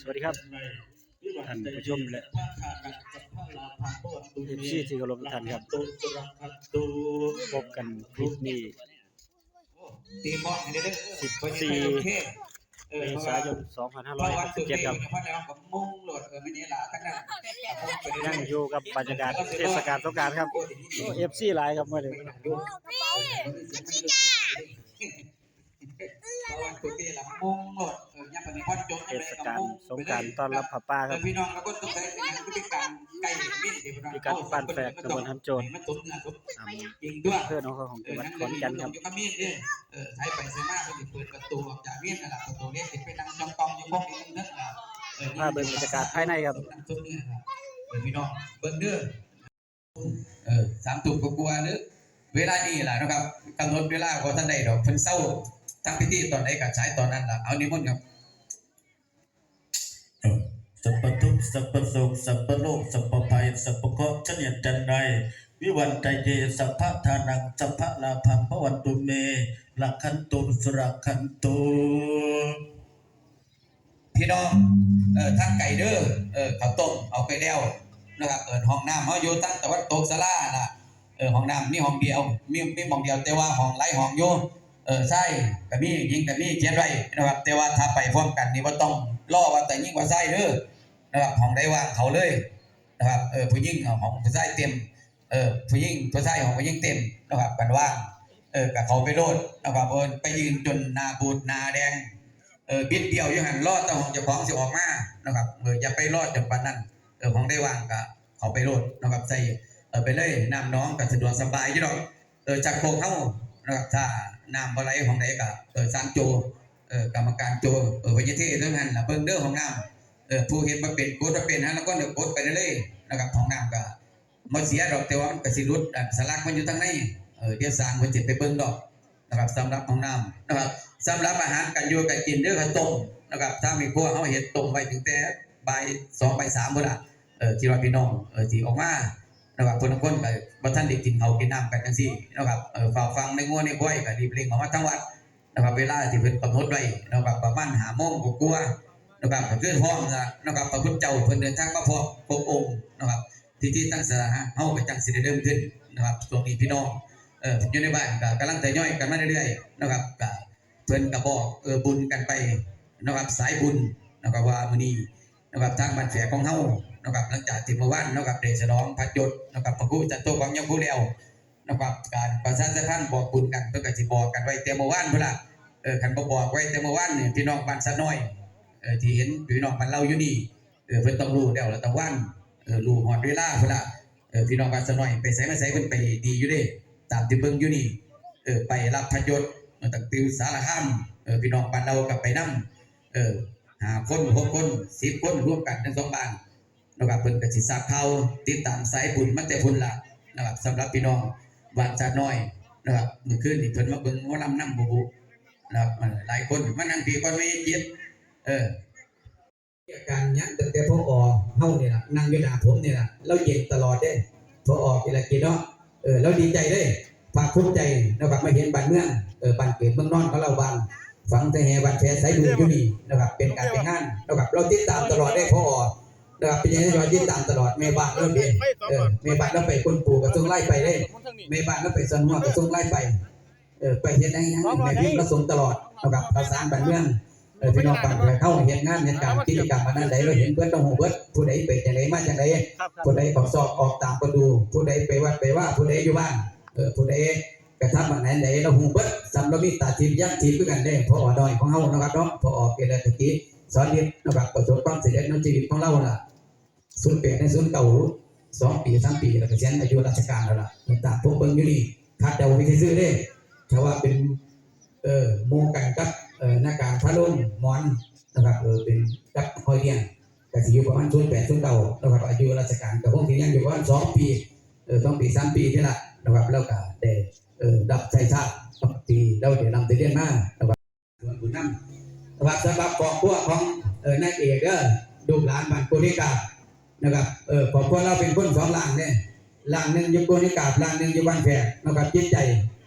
สวัสดีครับท่านผู้ชมและ FC ที่เคารพทุกท่านครับพบกันคลิปนี้ตีเหมาะให้ได้เด้อ14เออเมษายนเพราะวันสุดเจ็ด2567ครับเพราะแล้วกับมุ่งโหลดเออไม่นี่ล่ะทั้งนั้นยังอยู่กับบรรยากาศเทศกาลสงกรารครับเอฟซีหลายครับเมื่อเพราวันสุดเจ็ดละมุ่งโหลดเออยังปฏิพัฒน์จบ เทศกาลสงกรารต้อนรับผับป้าเอครัอบพี่น้องเราก็ต้องใช้เป็นพฤติกรรมไก่มิ้นเดี๋ยวพิกัดบ้านแฝกตำบลฮัมโจรมันตุนนะทุกอ่าจริงด้วยเพื่อนของเขาของเอจังอหวัดนั่งขอนแก่นครับอยู่กับมีดเด้อเออใช้ไปใช้มาเพิ่นสิเปิดประตูออกจากมีดนั่นล่ะประตูเล็กสิไปนั่งจ้องกองอยู่พวกนี้นึกอะเออภาพเบิ่งบรรยากาศภายในครับนั่งซุ่มเนี่ยครับเออพี่น้องเบิ่งเด้อเออสามตุกกลัวๆหรือเวลานี้ล่ะนะครับกำหนดเวลาบ่ทันได้ดอกเพิ่นเศร้าทั้งพิธีตอนไหนก็ใช้ตอนนั้นล่ะเอานิมนต์ครับ สัพพทุกสัพพสุขสัพพโลกสัพพภัยสัพพเคราะห์เฉลี่ยจันไรวิวันใจเยสัพพะทานังสัพพะลาภังพระวันตุเมลักขันตุสระขันตุพี่น้องเออทางไก่เด้อเออข้าวต้มเอาไปแล้วนะครับเออห้องน้ำเฮาอยู่ทางตะวันตกศาลาน่ะเออห้องน้ำมีห้องเดียวมีมีห้องเดียวแต่ว่าห้องหลายห้องอยู่เออใช่ก็มีหญิงก็มีเขียนไว้นะครับแต่ว่าถ้าไปพร้อมกันนี่บ่าต้อง รอว่าแต่ยิ่งกว่าใช่เด้อนะครับห้องใดว่างเขาเลยนะครับเออผู้หญิงของผู้ชายเต็มเออผู้หญิงผู้ชายของผู้หญิงเต็มนะครับกันว่างเออกับเขาไปโลดนะครับเออไปยืนจนนาบูดนาแดงเออบิดเดียวอยู่หันรอดแต่ของจ้าของสิออกมานะครับเอออย่าไปรอดจนปานนั้นเออของได้วางก็เขาไปโลดนะครับใส่เออไปเลยนำน้องก็สะดวกสบายอยู่ดอกเออจากโคกเข้านะครับถ้านำบ่ไหลของใดก็เออสร้างโจ เออกรรมการโจเออพญาเทศเรื่องนั้นล่ะเบิ่งเด้อของน้ำเออผู้เห็นบ่เป็นโกดบ่เป็นฮะแล้วก็เดี๋ยวกดไปเรื่อยๆนะครับของน้ำก็บ่เสียดอกแต่ว่ามันก็สิรุดสลักมันอยู่ทางในเออเดี๋ยวสร้างเพิ่นสิตไปเบิ่งดอกนะครับสำหรับของน้ำนะครับสำหรับอาหารกันอยู่กันกินเด้อข้าวต้มนะครับถ้ามีพวกเขาเห็ดต้มไว้ถึงแต่ใบสองบ่ายสามพุ่นละเออที่ว่าพี่น้องเออที่ออกมานะครับคนละคนก็บ่ทันได้กินข้ากินน้ำกันจังซี่นะครับเออฝากฟังในงัวในควายก็รีบเร่งออกมาทั้งวัด นะครับเวลาที่เพิ่นกำหนดไว้นะครับประมาณ5โมงกว่านะครับก็คือพร้อมนะนะครับพระพุทธเจ้าเพิ่นเดินทางมาพร้อมพระองค์นะครับที่ที่ตั้งสถานเฮาก็จังสิได้เริ่มขึ้นนะครับช่งนี้พี่น้องเอออยู่ในบ้านก็กำลังทยอยกันมาเรื่อยๆนะครับก็เพิ่นก็บอกเออบุญกันไปนะครับสายบุญนะครับว่ามื้อนี้นะครับทางบ้านแฝกของเฮานะครับหลังจากที่เมื่อวานนะครับได้ฉลองพระยศนะครับพระครูจันโตของยังผู้แล้ว นะครับ การประชาสัมพันธ์บอกบุญกันเพิ่นก็สิบอกกันไว้แต่เมื่อวานพุ่นละเออคันบบอกไว้แต่เมื่อวานเนี่ยพี่น้องบ้านสะน้อยเออที่เห็นพี่น้องบ้านเราอยู่นี่เออเพิ่นต้องรู้แล้วละตะวันเออรู้ฮอดเวลาพุ่นละเออพี่น้องบ้านสะน้อยไปไสมาไสเพิ่นไปดีอยู่เด้ตามที่เบิ่งอยู่นี่เออไปรับพระยศมันตั้งติวสารห้ามเออพี่น้องบ้านเรากับไปนั่เออหาคนหกคนสิบคนร่วมกันทั้งสองบ้านนะครับเพิ่นก็สิทราบข่าวติดตามสายบุญมันแต่พุ่นละนะครับสำหรับพี่น้อง บานจาน้อยนะครับมื่อคืนนี่เพิ่นมาเบิ่งหมอลำนำบ่บุนะครับหลายคนมานั่งพีก่อนไม่ยิดเออการยันตั้งแต่พอออกเฮานี่ล่ะนั่งอยู่หน้าผมเนี่ล่ะเราเย็นตลอดเด้พอออกอีละกี่เนาะเออเราดีใจเด้ภาคภูมิใจนะครับมาเห็นบ้านเมืองเออบ้านเกิดเมืองนอนของเราบ้านฝังแต่แห่บ้านแท้สายบุอยู่นี่นะครับเป็นการเป็นงานนะครับเราติดตามตลอดได้พอออก นะครับเป็นยังไงเราติดตามตลอดแม่บ้านเราเองเออแม่บ้านเราไปคนปู่กระทรวงไล่ไปได้แม่บ้านเราไปสวนหัวกระทรวงไล่ไปเออไปเฮ็ดได้ยังแม่พิมพ์ประสงค์ตลอดนะครับภาษานบ้านเมืองเออพี่น้องบ้านไปเข้าเฮ็ดงานเฮ็ดการกิจกรรมอันนั้นใดเราเห็นเพิ่นต้องหูเบิดผู้ใดไปจังไดมาจังไดครับครับผู้ใดออกสอบออกตามก็ดูผู้ใดไปวัดไปว่าผู้ใดอยู่บ้านเออผู้ใดกระทำอันไหนไหนเราหูเบิดสำเรามีตาทิพย์ยักษ์ทิพย์ด้วยกันเด้พออดอยของเฮานะครับเนาะพอออกเกณฑ์ตะกี้ สอนเรียนนะครับประสบความสำเร็จในชีวิตของเราล่ะศูนย์แปดในศูนย์เก่าสองปีสามปีแล้วก็เสียนอายุราชการแล้วล่ะต่างพวกเบิ่งอยู่นี่คาดเดาวิธีซื้อเด้ถ้าว่าเป็นเอ่อโมกันกับเอ่อหน้าการพระลุ่มมอนนะครับเออเป็นกับหอยเลี้ยงก็สิอยู่ประมาณศูนย์แปดศูนย์เก้านะครับอายุราชการก็คงสิยังอยู่ประมาณสองปีเออสองปีสามปีนี่แหละนะครับแล้วก็ได้เออดับใจชาติปีเราได้นำไปเรียนมานะครับส่วนบุญนำ นะครับสำหรับกองพวกของเออนายเอกเด้อลูกหลานบ้านโกนิกานะครับเออครอบครัวเราเป็นคนสองหลังเนี่ยหลังหนึ่งอยู่โกนิกาหลังหนึ่งอยู่บ้านแพรนะครับจิตใจ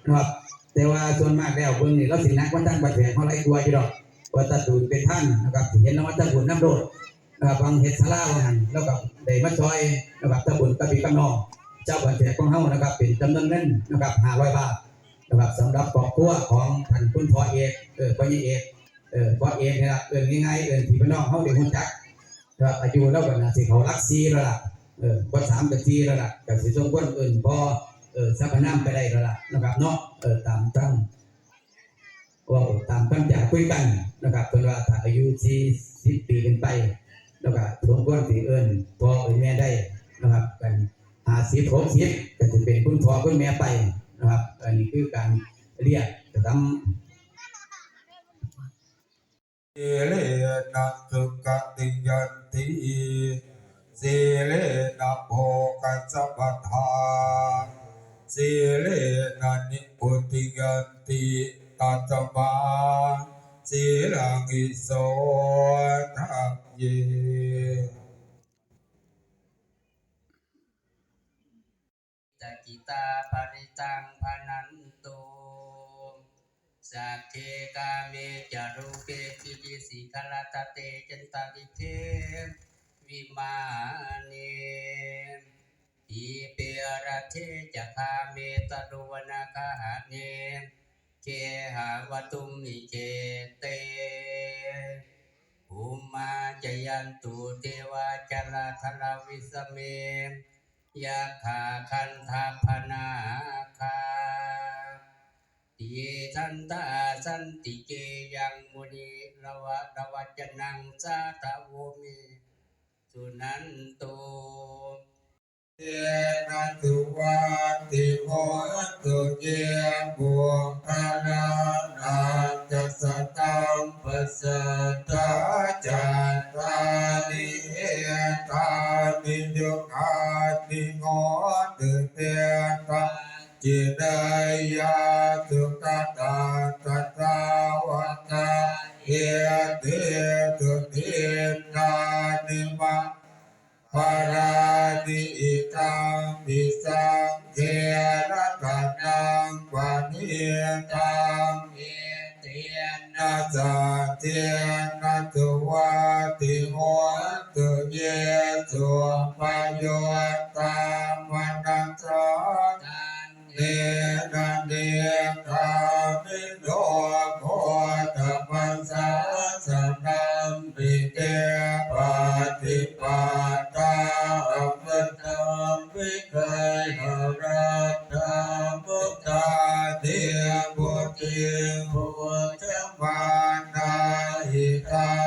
นะครับแต่ว่าส่วนมากแล้วเบิ่งนี่เราสินักว่าตั้งบ้านแพรเพราะไรกลัวอยู่ดอกวัดตะตูนเป็นท่านนะครับเห็นนวัตบุญน้ำโดดนะครับวังเฮ็ดศาลาวังหันแล้วก็ได้มาช่วยนะครับตะบุญตะบีกำนองเจ้าบันแจกของเฮานะครับเป็นจำนวนเงินนะครับ500บาทนะครับสำหรับครอบครัวของท่านคุณพ่อเอกเออพ่อใหญ่เอก เออพ่อเอกเนี่ยล่ะเอินง่ายๆเอินที่พี่น้องเฮาได้รู้จักนะอายุแล้วก็น่าสิเขารักซีแล้วล่ะเออบ่สามกับซีแล้วล่ะก็สิสมควรเอิ้นพอเออสัพพนามไปได้แล้วล่ะนะครับเนาะเออตามตั้งว่าตามตั้งใจคุยกันนะครับเพิ่นว่าถ้าอายุ40ปีขึ้นไปแล้วก็สมควรสิเอิ้นพอเอินแม่ได้นะครับกันหาสิบหกสิบก็จะเป็นคุณพ่อคุณแม่ไปนะครับ อันนี้คือการเรียกจะทสี เลนะสุขติยันติสีเลนะโภกัสสะปทานสีเลนะนิพุติยันติตัสมาสีลังอิโสทัพเยตกิตาปริตังพนันตุสัพเพก กิจิสิกลตเตจันตวิเทวิมาเนอีเประเทจะคาเมตรุวนาคาหาเนเคหาวตุมิเจเตภูมาจยันตุเทวาจลาธลาวิสเมยะขาคันทาพนาคา ติทันตาสันติเกยังมุนีระวะระวัจนังสาตโวมีสุนันโตเยนะสุวะติโหตุเยบุคลานา นนาจาเทนะตุวาติโหตุเยตุปโย หิ